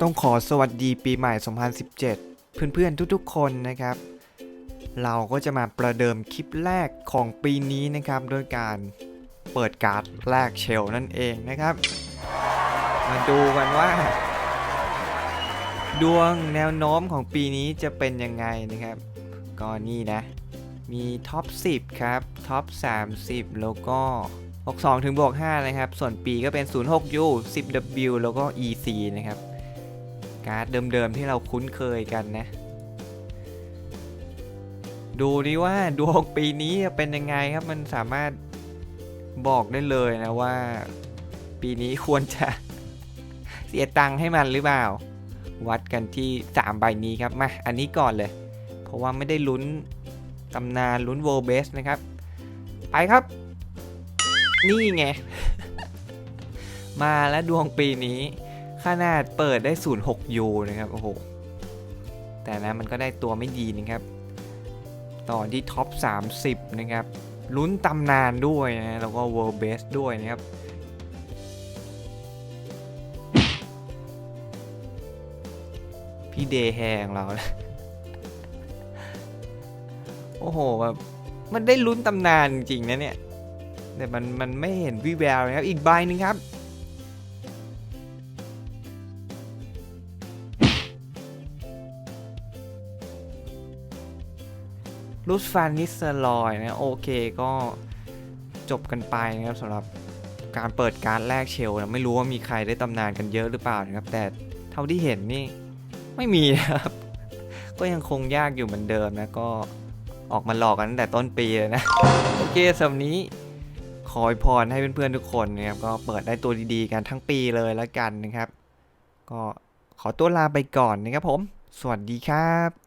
ต้องขอสวัสดีปีใหม่ 2017 เพื่อนๆทุกๆ คนนะครับ เราก็จะมาประเดิมคลิปแรกของปีนี้นะครับโดยการเปิดการ์ดแรกเชลนั่นเองนะครับ มาดูกันว่า ดวงแนวโน้มของปีนี้จะเป็นยังไงนะครับ ก็นี่นะ มีท็อป 10 ครับ ท็อป 30 แล้วก็62ถึงบวก5นะครับ ส่วนปีก็เป็น 06U 10W แล้วก็ EC นะครับ การ์ดเดิมๆที่เราคุ้นเคยกันนะ ดูดิว่าดวงปีนี้จะเป็นยังไงครับมันสามารถบอกได้เลยนะว่า ปีนี้ควรจะเสียตังค์ให้มันหรือเปล่า วัดกันที่ 3 ใบนี้ครับมาอันนี้ก่อนเลย เพราะว่าไม่ได้ลุ้นตำนานลุ้นโวเบสนะครับ ไปครับ นี่ไง มาแล้วดวงปีนี้ ขนาดเปิดได้ 06U นะครับ โอ้โห แต่นะมันก็ได้ตัวไม่ดีนะครับ ต่อที่ท็อป 30 นะครับ ลุ้นตำนานด้วยนะ แล้วก็ World Best ด้วยนะครับพี่เดย์แฮงเรา โอ้โหแบบมันได้ลุ้นตำนานจริงๆนะเนี่ย แต่มันมันไม่เห็นวิแววนะครับ อีกใบหนึ่งครับ ลูสฟานิสลอยนะโอเคก็จบกันไปนะครับสำหรับการเปิดการแรกเชลนะไม่รู้ว่ามีใครได้ตำนานกันเยอะหรือเปล่านะครับ แต่เท่าที่เห็นนี่ไม่มีนะครับ ก็ยังคงยากอยู่เหมือนเดิมนะก็ออกมาหลอกกันตั้งแต่ต้นปีเลยนะ โอเคสำหรับนี้ขออวยพรให้เพื่อนๆทุกคนนะครับก็เปิดได้ตัวดีๆกันทั้งปีเลยแล้วกันนะครับ ก็ขอตัวลาไปก่อนนะครับผม สวัสดีครับ